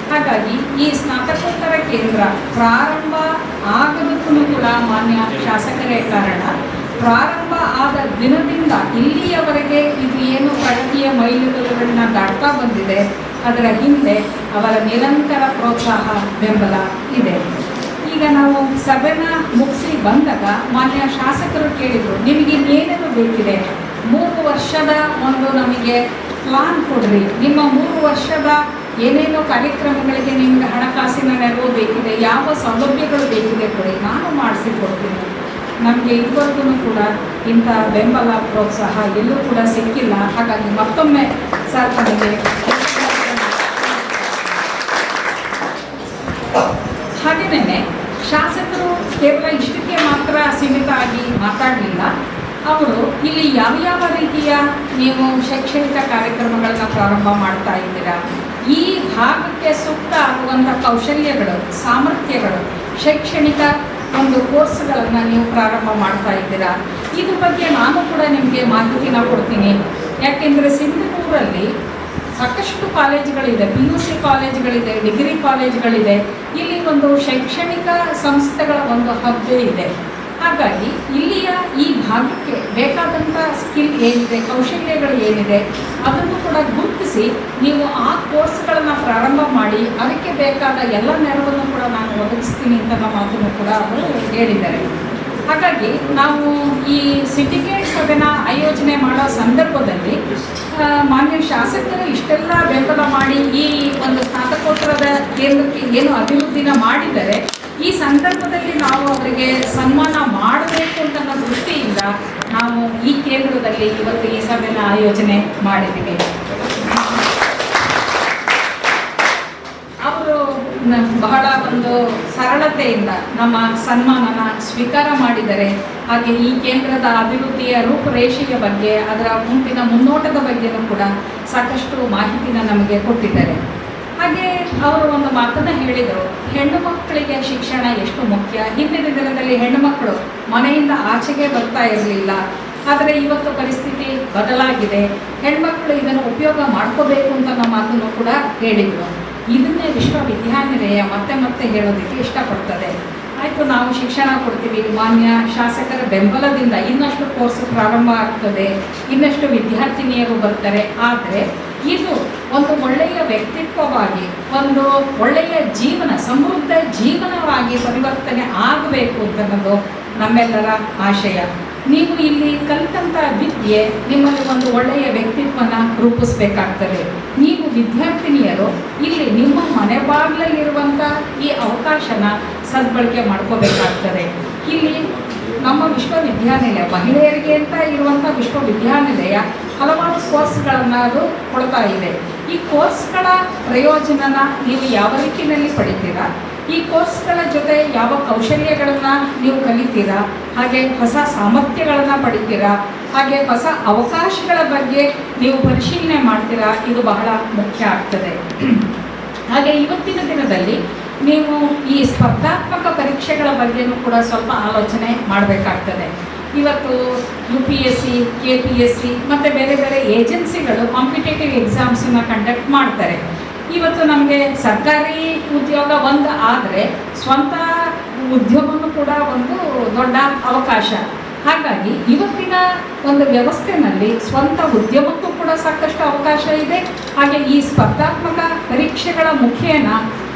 ಹಾಗಾಗಿ ಈ ಸ್ನಾತಕೋತ್ತರ ಕೇಂದ್ರ ಪ್ರಾರಂಭ ಆಗದಕ್ಕೂ ಕೂಡ ಮಾನ್ಯ ಶಾಸಕರೇ ಕಾರಣ, ಪ್ರಾರಂಭ ಆದ ದಿನದಿಂದ ಇಲ್ಲಿಯವರೆಗೆ ಇದು ಏನು ಪ್ರಗತಿಯ ಮೈಲಿಗಲ್ಲುಗಳನ್ನ ದಾಟ್ತಾ ಬಂದಿದೆ, ಅದರ ಹಿಂದೆ ಅವರ ನಿರಂತರ ಪ್ರೋತ್ಸಾಹ ಬೆಂಬಲ ಇದೆ. ಈಗ ನಾವು ಸಭೆನ ಮುಗಿಸಿ ಬಂದಾಗ ಮಾನ್ಯ ಶಾಸಕರು ಕೇಳಿದರು, ನಿಮಗೆ ಏನೇನು ಬೇಕಿದೆ? ಮೂರು ವರ್ಷದ ಒಂದು ನಮಗೆ ಪ್ಲಾನ್ ಕೊಡ್ರಿ. ನಿಮ್ಮ ಮೂರು ವರ್ಷದ ಏನೇನೋ ಕಾರ್ಯಕ್ರಮಗಳಿಗೆ ನಿಮ್ಗೆ ಹಣಕಾಸಿನ ನೆರವು ಬೇಕಿದೆ, ಯಾವ ಸೌಲಭ್ಯಗಳು ಬೇಕಿದೆ ಕೊಡಿ. ನಾನು ಮಾಡಿಸಿ ಕೊಡ್ತೀನಿ. ನಮಗೆ ಇದುವರೆಗೂ ಕೂಡ ಇಂಥ ಬೆಂಬಲ, ಪ್ರೋತ್ಸಾಹ ಎಲ್ಲೂ ಕೂಡ ಸಿಕ್ಕಿಲ್ಲ. ಹಾಗಾಗಿ ಮತ್ತೊಮ್ಮೆ ಸರ್ ನನಗೆ ಹಾಗೆಯೇ ಶಾಸಕರು ಕೇವಲ ಇಷ್ಟಕ್ಕೆ ಮಾತ್ರ ಸೀಮಿತ ಆಗಿ ಮಾತಾಡಲಿಲ್ಲ. ಅವರು ಇಲ್ಲಿ ಯಾವ ಯಾವ ರೀತಿಯ ನೀವು ಶೈಕ್ಷಣಿಕ ಕಾರ್ಯಕ್ರಮಗಳನ್ನ ಪ್ರಾರಂಭ ಮಾಡ್ತಾ ಇದ್ದೀರಾ? ಈ ಭಾಗಕ್ಕೆ ಸೂಕ್ತ ಆಗುವಂಥ ಕೌಶಲ್ಯಗಳು, ಸಾಮರ್ಥ್ಯಗಳು, ಶೈಕ್ಷಣಿಕ ಒಂದು ಕೋರ್ಸ್ಗಳನ್ನು ನೀವು ಪ್ರಾರಂಭ ಮಾಡ್ತಾ ಇದ್ದೀರಾ? ಇದ್ರ ಬಗ್ಗೆ ನಾನು ಕೂಡ ನಿಮಗೆ ಮಾಹಿತಿನ ಕೊಡ್ತೀನಿ. ಯಾಕೆಂದರೆ ಸಿಂಧನೂರಲ್ಲಿ ಸಾಕಷ್ಟು ಕಾಲೇಜುಗಳಿದೆ. ಪಿ ಯು ಸಿ ಕಾಲೇಜುಗಳಿದೆ, ಡಿಗ್ರಿ ಕಾಲೇಜುಗಳಿದೆ. ಇಲ್ಲಿ ಒಂದು ಶೈಕ್ಷಣಿಕ ಸಂಸ್ಥೆಗಳ ಒಂದು ಹಬ್ಬೆ ಇದೆ. ಹಾಗಾಗಿ ಇಲ್ಲಿಯ ಈ ಭಾಗಕ್ಕೆ ಬೇಕಾದಂಥ ಸ್ಕಿಲ್ ಏನಿದೆ, ಕೌಶಲ್ಯಗಳು ಏನಿದೆ, ಅದನ್ನು ಕೂಡ ಗುರುತಿಸಿ ನೀವು ಆ ಕೋರ್ಸ್ಗಳನ್ನು ಪ್ರಾರಂಭ ಮಾಡಿ, ಅದಕ್ಕೆ ಬೇಕಾದ ಎಲ್ಲ ನೆರವನ್ನು ಕೂಡ ನಾನು ಒದಗಿಸ್ತೀನಿ ಅಂತ ಮಾತನ್ನು ಕೂಡ ಅವರು ಹೇಳಿದ್ದಾರೆ. ಹಾಗಾಗಿ ನಾವು ಈ ಸಿಂಡಿಕೇಟ್ ಸಭೆನ ಆಯೋಜನೆ ಮಾಡೋ ಸಂದರ್ಭದಲ್ಲಿ ಮಾನ್ಯ ಶಾಸಕರು ಇಷ್ಟೆಲ್ಲ ಬೆಂಬಲ ಮಾಡಿ ಈ ಒಂದು ಸ್ನಾತಕೋತ್ತರದ ಕೇಂದ್ರಕ್ಕೆ ಏನು ಅಭಿವೃದ್ಧಿನ ಮಾಡಿದ್ದಾರೆ ಈ ಸಂದರ್ಭದಲ್ಲಿ ನಾವು ಅವರಿಗೆ ಸನ್ಮಾನ ಮಾಡಬೇಕು ಅಂತ ದೃಷ್ಟಿಯಿಂದ ನಾವು ಈ ಕೇಂದ್ರದಲ್ಲಿ ಇವತ್ತು ಈ ಸಭೆನ ಆಯೋಜನೆ ಮಾಡಿದ್ದೀವಿ. ಅವರು ಬಹಳ ಒಂದು ಸರಳತೆಯಿಂದ ನಮ್ಮ ಸನ್ಮಾನನ ಸ್ವೀಕಾರ ಮಾಡಿದರೆ ಹಾಗೆ ಈ ಕೇಂದ್ರದ ಅಭಿವೃದ್ಧಿಯ ರೂಪುರೇಷೆಯ ಬಗ್ಗೆ ಅದರ ಮುಂದಿನ ಮುನ್ನೋಟದ ಬಗ್ಗೆನೂ ಕೂಡ ಸಾಕಷ್ಟು ಮಾಹಿತಿನ ನಮಗೆ ಕೊಟ್ಟಿದ್ದಾರೆ. ಹಾಗೆ ಅವರು ಒಂದು ಮಾತನ್ನ ಹೇಳಿದರು. ಹೆಣ್ಣು ಮಕ್ಕಳಿಗೆ ಶಿಕ್ಷಣ ಎಷ್ಟು ಮುಖ್ಯ? ಹಿಂದಿನ ದಿನದಲ್ಲಿ ಹೆಣ್ಣು ಮಕ್ಕಳು ಮನೆಯಿಂದ ಆಚೆಗೆ ಬರ್ತಾ ಇರಲಿಲ್ಲ. ಆದರೆ ಇವತ್ತು ಪರಿಸ್ಥಿತಿ ಬದಲಾಗಿದೆ. ಹೆಣ್ಮಕ್ಳು ಇದನ್ನು ಉಪಯೋಗ ಮಾಡ್ಕೋಬೇಕು ಅಂತ ನಮ್ಮ ಮಾತನ್ನು ಕೂಡ ಹೇಳಿದರು. ಇದನ್ನೇ ವಿಶ್ವವಿದ್ಯಾನಿಲಯ ಮತ್ತೆ ಮತ್ತೆ ಹೇಳೋದಕ್ಕೆ ಇಷ್ಟಪಡ್ತದೆ. ಆಯಿತು, ನಾವು ಶಿಕ್ಷಣ ಕೊಡ್ತೀವಿ. ಮಾನ್ಯ ಶಾಸಕರ ಬೆಂಬಲದಿಂದ ಇನ್ನಷ್ಟು ಕೋರ್ಸ್ ಪ್ರಾರಂಭ ಆಗ್ತದೆ. ಇನ್ನಷ್ಟು ವಿದ್ಯಾರ್ಥಿನಿಯರು ಬರ್ತಾರೆ. ಆದರೆ ಇದು ಒಂದು ಒಳ್ಳೆಯ ವ್ಯಕ್ತಿತ್ವವಾಗಿ, ಒಂದು ಒಳ್ಳೆಯ ಜೀವನ, ಸಮೃದ್ಧ ಜೀವನವಾಗಿ ಪರಿವರ್ತನೆ ಆಗಬೇಕು ಅಂತನ್ನೋದು ನಮ್ಮೆಲ್ಲರ ಆಶಯ. ನೀವು ಇಲ್ಲಿ ಕಲಿತಂಥ ವಿದ್ಯೆ ನಿಮ್ಮಲ್ಲಿ ಒಂದು ಒಳ್ಳೆಯ ವ್ಯಕ್ತಿತ್ವನ ರೂಪಿಸ್ಬೇಕಾಗ್ತದೆ. ನೀವು ವಿದ್ಯಾರ್ಥಿನಿಯರು, ಇಲ್ಲಿ ನಿಮ್ಮ ಮನೆ ಬಾಗಿಲಲ್ಲಿರುವಂಥ ಈ ಅವಕಾಶನ ಸದ್ಬಳಕೆ ಮಾಡ್ಕೋಬೇಕಾಗ್ತದೆ. ಇಲ್ಲಿ ನಮ್ಮ ವಿಶ್ವವಿದ್ಯಾನಿಲಯ, ಮಹಿಳೆಯರಿಗೆ ಅಂತ ಇರುವಂಥ ವಿಶ್ವವಿದ್ಯಾನಿಲಯ ಹಲವಾರು ಕೋರ್ಸ್ಗಳನ್ನು ಅದು ಕೊಡ್ತಾ ಇದೆ. ಈ ಕೋರ್ಸ್ಗಳ ಪ್ರಯೋಜನನ ನೀವು ಯಾವ ರೀತಿಯಲ್ಲಿ ಪಡಿತೀರಾ? ಈ ಕೋರ್ಸ್ಗಳ ಜೊತೆ ಯಾವ ಕೌಶಲ್ಯಗಳನ್ನು ನೀವು ಕಲಿತೀರಾ? ಹಾಗೆ ಹೊಸ ಸಾಮರ್ಥ್ಯಗಳನ್ನು ಪಡಿತೀರಾ? ಹಾಗೆ ಹೊಸ ಅವಕಾಶಗಳ ಬಗ್ಗೆ ನೀವು ಪರಿಶೀಲನೆ ಮಾಡ್ತೀರಾ? ಇದು ಬಹಳ ಮುಖ್ಯ ಆಗ್ತದೆ. ಹಾಗೆ ಇವತ್ತಿನ ದಿನದಲ್ಲಿ ನೀವು ಈ ಸ್ಪರ್ಧಾತ್ಮಕ ಪರೀಕ್ಷೆಗಳ ಬಗ್ಗೆನೂ ಕೂಡ ಸ್ವಲ್ಪ ಆಲೋಚನೆ ಮಾಡಬೇಕಾಗ್ತದೆ. ಇವತ್ತು U P S C K P S C ಮತ್ತು ಬೇರೆ ಬೇರೆ ಏಜೆನ್ಸಿಗಳು ಕಾಂಪಿಟೇಟಿವ್ ಎಕ್ಸಾಮ್ಸನ್ನು ಕಂಡಕ್ಟ್ ಮಾಡ್ತಾರೆ. ಇವತ್ತು ನಮಗೆ ಸರ್ಕಾರಿ ಉದ್ಯೋಗ ಒಂದು ಆದರೆ ಸ್ವಂತ ಉದ್ಯೋಗವೂ ಕೂಡ ಒಂದು ದೊಡ್ಡ ಅವಕಾಶ. ಹಾಗಾಗಿ ಇವತ್ತಿನ ಒಂದು ವ್ಯವಸ್ಥೆನಲ್ಲಿ ಸ್ವಂತ ಉದ್ಯಮಕ್ಕೂ ಕೂಡ ಸಾಕಷ್ಟು ಅವಕಾಶ ಇದೆ. ಹಾಗೆ ಈ ಸ್ಪರ್ಧಾತ್ಮಕ ಪರೀಕ್ಷೆಗಳ ಮುಖೇನ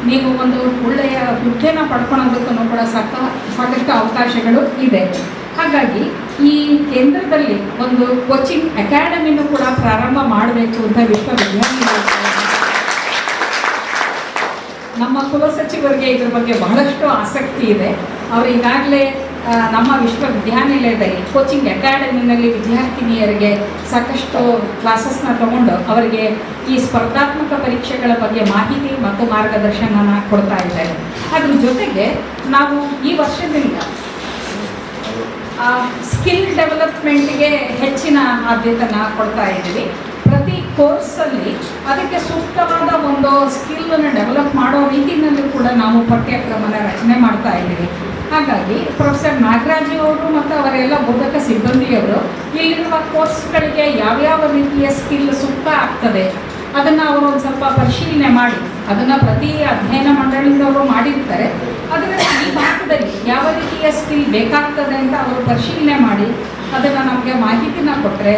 ನೀವು ಒಂದು ಒಳ್ಳೆಯ ಹುದ್ದೆನ ಪಡ್ಕೊಳ್ಳೋದಕ್ಕೂ ಕೂಡ ಸಾಕ ಸಾಕಷ್ಟು ಅವಕಾಶಗಳು ಇದೆ. ಹಾಗಾಗಿ ಈ ಕೇಂದ್ರದಲ್ಲಿ ಒಂದು ಕೋಚಿಂಗ್ ಅಕಾಡೆಮಿನೂ ಕೂಡ ಪ್ರಾರಂಭ ಮಾಡಬೇಕು ಅಂತ ವಿಶ್ವವಿದ್ಯಾನಿಲಯ ನಮ್ಮ ಕುಲಸಚಿವರಿಗೆ ಇದ್ರ ಬಗ್ಗೆ ಬಹಳಷ್ಟು ಆಸಕ್ತಿ ಇದೆ. ಅವರು ಈಗಾಗಲೇ ನಮ್ಮ ವಿಶ್ವವಿದ್ಯಾನಿಲಯದಲ್ಲಿ ಕೋಚಿಂಗ್ ಅಕಾಡೆಮಿನಲ್ಲಿ ವಿದ್ಯಾರ್ಥಿನಿಯರಿಗೆ ಸಾಕಷ್ಟು ಕ್ಲಾಸಸ್ನ ತಗೊಂಡು ಅವರಿಗೆ ಈ ಸ್ಪರ್ಧಾತ್ಮಕ ಪರೀಕ್ಷೆಗಳ ಬಗ್ಗೆ ಮಾಹಿತಿ ಮತ್ತು ಮಾರ್ಗದರ್ಶನನ ಕೊಡ್ತಾ ಇದ್ದಾರೆ. ಅದ್ರ ಜೊತೆಗೆ ನಾವು ಈ ವರ್ಷದಿಂದ ಸ್ಕಿಲ್ ಡೆವಲಪ್ಮೆಂಟ್ಗೆ ಹೆಚ್ಚಿನ ಆದ್ಯತೆನ ಕೊಡ್ತಾ ಇದ್ದೀವಿ. ಪ್ರತಿ ಕೋರ್ಸಲ್ಲಿ ಅದಕ್ಕೆ ಸೂಕ್ತವಾದ ಒಂದು ಸ್ಕಿಲ್ಲನ್ನು ಡೆವಲಪ್ ಮಾಡೋ ರೀತಿಯಲ್ಲಿ ಕೂಡ ನಾವು ಪಠ್ಯಕ್ರಮನ ರಚನೆ ಮಾಡ್ತಾ ಇದ್ದೀವಿ. ಹಾಗಾಗಿ ಪ್ರೊಫೆಸರ್ ನಾಗರಾಜು ಅವರು ಮತ್ತು ಅವರೆಲ್ಲ ಬೋಧಕ ಸಿಬ್ಬಂದಿಯವರು ಇಲ್ಲಿರುವ ಕೋರ್ಸ್ಗಳಿಗೆ ಯಾವ್ಯಾವ ರೀತಿಯ ಸ್ಕಿಲ್ ಸೂಕ್ತ ಆಗ್ತದೆ, ಅದನ್ನು ಅವರು ಒಂದು ಸ್ವಲ್ಪ ಪರಿಶೀಲನೆ ಮಾಡಿ, ಅದನ್ನು ಪ್ರತಿ ಅಧ್ಯಯನ ಮಂಡಳಿಯಿಂದವರು ಮಾಡಿರ್ತಾರೆ. ಅದನ್ನು ಈ ಭಾಗದಲ್ಲಿ ಯಾವ ರೀತಿಯ ಸ್ಕಿಲ್ ಬೇಕಾಗ್ತದೆ ಅಂತ ಅವರು ಪರಿಶೀಲನೆ ಮಾಡಿ, ಅದನ್ನು ನಮಗೆ ಮಾಹಿತಿನ ಕೊಟ್ಟರೆ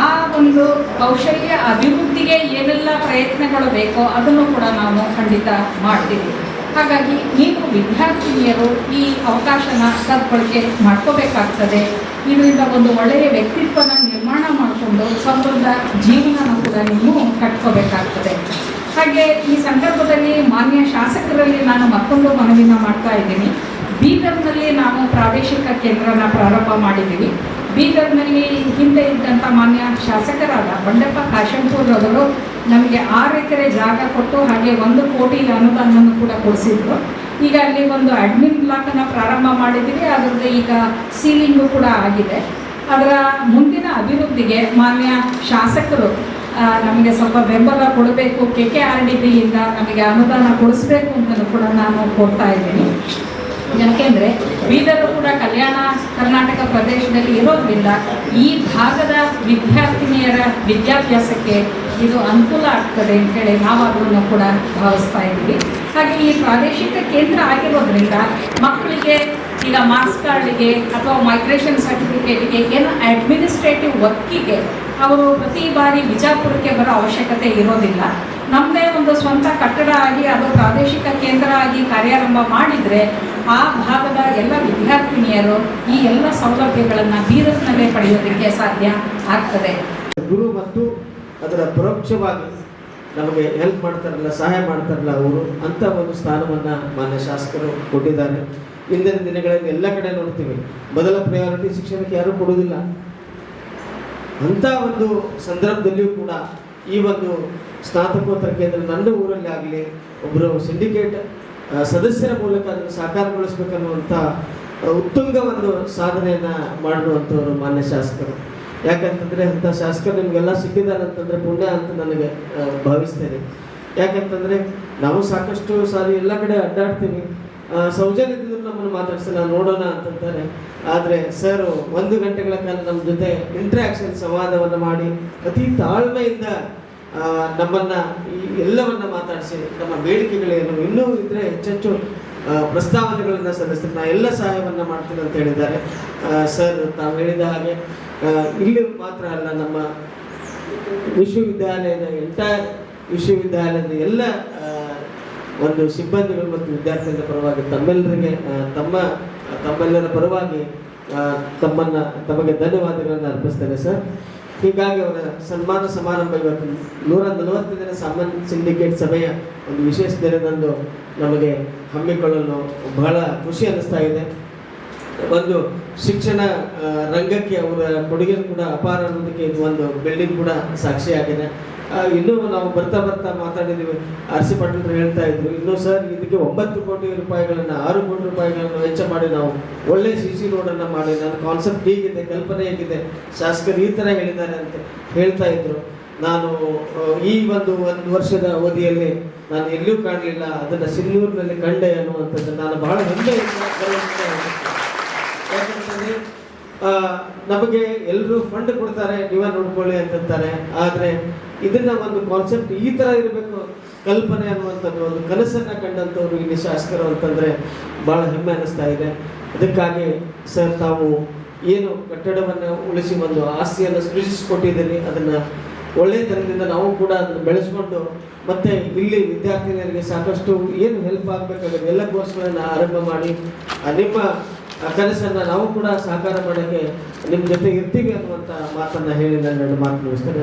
ಆ ಒಂದು ಕೌಶಲ್ಯ ಅಭಿವೃದ್ಧಿಗೆ ಏನೆಲ್ಲ ಪ್ರಯತ್ನಗಳು ಬೇಕೋ ಅದನ್ನು ಕೂಡ ನಾವು ಖಂಡಿತ ಮಾಡ್ತೀವಿ. ಹಾಗಾಗಿ ನೀವು ವಿದ್ಯಾರ್ಥಿನಿಯರು ಈ ಅವಕಾಶನ ಸದ್ಬಳಕೆ ಮಾಡ್ಕೋಬೇಕಾಗ್ತದೆ. ಇದರಿಂದ ಒಂದು ಒಳ್ಳೆಯ ವ್ಯಕ್ತಿತ್ವನ ನಿರ್ಮಾಣ ಮಾಡಿಕೊಂಡು ಸಮೃದ್ಧ ಜೀವನನ ಕೂಡ ನೀವು ಕಟ್ಕೋಬೇಕಾಗ್ತದೆ. ಹಾಗೆ ಈ ಸಂದರ್ಭದಲ್ಲಿ ಮಾನ್ಯ ಶಾಸಕರಲ್ಲಿ ನಾನು ಮತ್ತೊಂದು ಮನವಿನ ಮಾಡ್ತಾ ಇದ್ದೀನಿ. ಬೀದರ್ನಲ್ಲಿ ನಾವು ಪ್ರಾದೇಶಿಕ ಕೇಂದ್ರನ ಪ್ರಾರಂಭ ಮಾಡಿದ್ದೀವಿ. ಬೀದರ್ನಲ್ಲಿ ಹಿಂದೆ ಇದ್ದಂಥ ಮಾನ್ಯ ಶಾಸಕರಾದ ಬಂಡೆಪ್ಪ ಕಾಶಂಪುರ್ ಅವರು ನಮಗೆ ಆರು ಎಕರೆ ಜಾಗ ಕೊಟ್ಟು ಹಾಗೆ ಒಂದು ಕೋಟಿ ಅನುದಾನವನ್ನು ಕೂಡ ಕೊಡಿಸಿದ್ರು. ಈಗ ಅಲ್ಲಿ ಒಂದು ಅಡ್ಮಿನ್ ಬ್ಲಾಕನ್ನು ಪ್ರಾರಂಭ ಮಾಡಿದ್ದೀವಿ. ಅದರದ್ದು ಈಗ ಸೀಲಿಂಗು ಕೂಡ ಆಗಿದೆ. ಅದರ ಮುಂದಿನ ಅಭಿವೃದ್ಧಿಗೆ ಮಾನ್ಯ ಶಾಸಕರು ನಮಗೆ ಸ್ವಲ್ಪ ಬೆಂಬಲ ಕೊಡಬೇಕು. ಕೆ ಕೆ ಆರ್ ಡಿ ಬಿಯಿಂದ ನಮಗೆ ಅನುದಾನ ಕೊಡಿಸ್ಬೇಕು ಅಂತಲೂ ಕೂಡ ನಾನು ಕೊಡ್ತಾ ಇದ್ದೀನಿ. ಯಾಕೆಂದರೆ ಬೀದರು ಕೂಡ ಕಲ್ಯಾಣ ಕರ್ನಾಟಕ ಪ್ರದೇಶದಲ್ಲಿ ಇರೋದ್ರಿಂದ ಈ ಭಾಗದ ವಿದ್ಯಾರ್ಥಿನಿಯರ ವಿದ್ಯಾಭ್ಯಾಸಕ್ಕೆ ಇದು ಅನುಕೂಲ ಆಗ್ತದೆ ಅಂತೇಳಿ ನಾವಾಗಲೂ ಕೂಡ ಭಾವಿಸ್ತಾ ಇದ್ದೀವಿ. ಹಾಗೆ ಈ ಪ್ರಾದೇಶಿಕ ಕೇಂದ್ರ ಆಗಿರೋದ್ರಿಂದ ಮಕ್ಕಳಿಗೆ ಈಗ ಮಾರ್ಕ್ಸ್ ಕಾರ್ಡಿಗೆ ಅಥವಾ ಮೈಗ್ರೇಷನ್ ಸರ್ಟಿಫಿಕೇಟ್ಗೆ ಏನು ಅಡ್ಮಿನಿಸ್ಟ್ರೇಟಿವ್ ವರ್ಕಿಗೆ ಅವರು ಪ್ರತಿ ಬಾರಿ ಬಿಜಾಪುರಕ್ಕೆ ಬರೋ ಅವಶ್ಯಕತೆ ಇರೋದಿಲ್ಲ. ನಮ್ಮದೇ ಒಂದು ಸ್ವಂತ ಕಟ್ಟಡ ಆಗಿ, ಅದು ಪ್ರಾದೇಶಿಕ ಕೇಂದ್ರ ಆಗಿ ಕಾರ್ಯಾರಂಭ ಮಾಡಿದರೆ ಆ ಭಾಗದ ಎಲ್ಲ ವಿದ್ಯಾರ್ಥಿನಿಯರು ಈ ಎಲ್ಲ ಸೌಲಭ್ಯಗಳನ್ನು ಬೀರತ್ನಲ್ಲೇ ಪಡೆಯೋದಕ್ಕೆ ಸಾಧ್ಯ ಆಗ್ತದೆ. ಗುರು ಮತ್ತು ಅದರ ಪರೋಕ್ಷವಾಗಿ ನಮಗೆ ಹೆಲ್ಪ್ ಮಾಡ್ತಾರಲ್ಲ, ಸಹಾಯ ಮಾಡ್ತಾರಲ್ಲ ಅವರು, ಅಂತ ಒಂದು ಸ್ಥಾನವನ್ನು ಮಾನ್ಯ ಶಾಸಕರು ಕೊಟ್ಟಿದ್ದಾರೆ. ಇಂದಿನ ದಿನಗಳಲ್ಲಿ ಎಲ್ಲ ಕಡೆ ನೋಡ್ತೀವಿ. ಮೊದಲ ಪ್ರಯಾರಿಟಿ ಶಿಕ್ಷಣಕ್ಕೆ ಯಾರೂ ಕೊಡುವುದಿಲ್ಲ. ಅಂಥ ಒಂದು ಸಂದರ್ಭದಲ್ಲಿಯೂ ಕೂಡ ಈ ಒಂದು ಸ್ನಾತಕೋತ್ತರ ಕೇಂದ್ರ ನನ್ನ ಊರಲ್ಲಿ ಆಗಲಿ ಒಬ್ಬರು ಸಿಂಡಿಕೇಟ್ ಸದಸ್ಯರ ಮೂಲಕ ಅದನ್ನು ಸಾಕಾರಗೊಳಿಸ್ಬೇಕನ್ನುವಂಥ ಉತ್ತುಂಗ ಒಂದು ಸಾಧನೆಯನ್ನು ಮಾಡಿರುವಂಥವ್ರು ಮಾನ್ಯ ಶಾಸಕರು. ಯಾಕಂತಂದರೆ ಅಂಥ ಶಾಸಕರು ನಿಮಗೆಲ್ಲ ಸಿಕ್ಕಿದ್ದಾರೆ ಅಂತಂದರೆ ಪುಣ್ಯ ಅಂತ ನನಗೆ ಭಾವಿಸ್ತೇನೆ. ಯಾಕಂತಂದರೆ ನಾವು ಸಾಕಷ್ಟು ಸಾರಿ ಎಲ್ಲ ಕಡೆ ಅಡ್ಡಾಡ್ತೀವಿ. ಸೌಜನ್ಯದಿಂದ ನಮ್ಮನ್ನು ನೋಡೋಣ ನೋಡೋಣ ಅಂತಂತಾರೆ. ಆದರೆ ಸರ್ ಒಂದು ಗಂಟೆಗಳ ಕಾಲ ನಮ್ಮ ಜೊತೆ ಇಂಟ್ರ್ಯಾಕ್ಷನ್ ಸಂವಾದವನ್ನು ಮಾಡಿ, ಅತಿ ತಾಳ್ಮೆಯಿಂದ ನಮ್ಮನ್ನು ಎಲ್ಲವನ್ನ ಮಾತಾಡಿಸಿ, ನಮ್ಮ ಬೇಡಿಕೆಗಳೇನು ಇನ್ನೂ ಇದ್ರೆ ಹೆಚ್ಚೆಚ್ಚು ಪ್ರಸ್ತಾವನೆಗಳನ್ನು ಸಲ್ಲಿಸ್ತಾರೆ. ನಾ ಎಲ್ಲ ಸಹಾಯವನ್ನು ಮಾಡ್ತೀನಿ ಅಂತ ಹೇಳಿದ್ದಾರೆ. ಸರ್ ತಾವು ಹೇಳಿದ ಹಾಗೆ ಇಲ್ಲಿ ಮಾತ್ರ ಅಲ್ಲ, ನಮ್ಮ ವಿಶ್ವವಿದ್ಯಾಲಯದ ಎಂಟೈರ್ ವಿಶ್ವವಿದ್ಯಾಲಯದ ಎಲ್ಲ ಒಂದು ಸಿಬ್ಬಂದಿಗಳು ಮತ್ತು ವಿದ್ಯಾರ್ಥಿಗಳ ಪರವಾಗಿ ತಮ್ಮೆಲ್ಲರಿಗೆ ತಮ್ಮ ತಮ್ಮೆಲ್ಲರ ಪರವಾಗಿ ತಮ್ಮನ್ನ, ತಮಗೆ ಧನ್ಯವಾದಗಳನ್ನು ಅರ್ಪಿಸ್ತೇನೆ ಸರ್. ಹೀಗಾಗಿ ಅವರ ಸನ್ಮಾನ ಸಮಾರಂಭ ಇವತ್ತು ನೂರ ನಲವತ್ತು ದಿನ ಸಾಮಾನ್ಯ ಸಿಂಡಿಕೇಟ್ ಸಭೆಯ ಒಂದು ವಿಶೇಷ ದಿನದಂದು ನಮಗೆ ಹಮ್ಮಿಕೊಳ್ಳಲು ಬಹಳ ಖುಷಿ ಅನ್ನಿಸ್ತಾ ಇದೆ. ಒಂದು ಶಿಕ್ಷಣ ರಂಗಕ್ಕೆ ಅವರ ಕೊಡುಗೆ ಕೂಡ ಅಪಾರ ಅನ್ನೋದಕ್ಕೆ ಇದು ಒಂದು ಬಿಲ್ಡಿಂಗ್ ಕೂಡ ಸಾಕ್ಷಿಯಾಗಿದೆ. ಇನ್ನೂ ನಾವು ಬರ್ತಾ ಬರ್ತಾ ಮಾತಾಡಿದ್ದೀವಿ. ಆರ್ ಸಿ ಪಾಟೀಲ್ ಹೇಳ್ತಾ ಇದ್ರು, ಇನ್ನು ಸರ್, ಇದಕ್ಕೆ ಒಂಬತ್ತು ಕೋಟಿ ರೂಪಾಯಿಗಳನ್ನು, ಆರು ಕೋಟಿ ರೂಪಾಯಿಗಳನ್ನು ವೆಚ್ಚ ಮಾಡಿ ನಾವು ಒಳ್ಳೆ ಸಿ ಸಿ ರೋಡನ್ನು ಮಾಡಿ, ನನ್ನ ಕಾನ್ಸೆಪ್ಟ್ ಹೇಗಿದೆ, ಕಲ್ಪನೆ ಹೇಗಿದೆ, ಶಾಸಕರು ಈ ಥರ ಹೇಳಿದ್ದಾರೆ ಅಂತ ಹೇಳ್ತಾ ಇದ್ರು. ನಾನು ಈ ಒಂದು ಒಂದು ವರ್ಷದ ಅವಧಿಯಲ್ಲಿ ನಾನು ಎಲ್ಲೂ ಕಾಣಲಿಲ್ಲ, ಅದನ್ನು ಸಿನ್ನೂರಿನಲ್ಲಿ ಕಂಡೆ ಅನ್ನುವಂಥದ್ದು ನಾನು ಬಹಳ ಹೆಮ್ಮೆಯಿಂದ ಯಾಕಂತಂದರೆ ನಮಗೆ ಎಲ್ಲರೂ ಫಂಡ್ ಕೊಡ್ತಾರೆ, ನೀವೇ ನೋಡ್ಕೊಳ್ಳಿ ಅಂತಂತಾರೆ. ಆದರೆ ಇದನ್ನ ಒಂದು ಕಾನ್ಸೆಪ್ಟ್ ಈ ಥರ ಇರಬೇಕು, ಕಲ್ಪನೆ ಅನ್ನುವಂಥದ್ದು, ಒಂದು ಕನಸನ್ನ ಕಂಡಂಥವ್ರು ಇಲ್ಲಿ ಶಾಸಕರು ಅಂತಂದ್ರೆ ಬಹಳ ಹೆಮ್ಮೆ ಅನಿಸ್ತಾ ಇದೆ. ಅದಕ್ಕಾಗಿ ಸರ್, ತಾವು ಏನು ಕಟ್ಟಡವನ್ನು ಉಳಿಸಿ ಒಂದು ಆಸ್ತಿಯನ್ನು ಸೃಷ್ಟಿಸಿಕೊಟ್ಟಿದ್ದೀರಿ, ಅದನ್ನ ಒಳ್ಳೆಯ ತರದಿಂದ ನಾವು ಕೂಡ ಅದನ್ನು ಬೆಳೆಸ್ಕೊಂಡು, ಮತ್ತೆ ಇಲ್ಲಿ ವಿದ್ಯಾರ್ಥಿನಿಯರಿಗೆ ಸಾಕಷ್ಟು ಏನು ಹೆಲ್ಪ್ ಆಗಬೇಕಾಗುತ್ತೆ, ಎಲ್ಲ ಕೋರ್ಸ್ಗಳನ್ನು ಆರಂಭ ಮಾಡಿ ನಿಮ್ಮ ಆ ಕನಸನ್ನು ನಾವು ಕೂಡ ಸಾಕಾರ ಮಾಡೋಕ್ಕೆ ನಿಮ್ಮ ಜೊತೆ ಇರ್ತೀವಿ ಅನ್ನುವಂಥ ಮಾತನ್ನು ಹೇಳಿ ನನ್ನ ಮಾತು ಮುಗಿಸ್ತೇನೆ.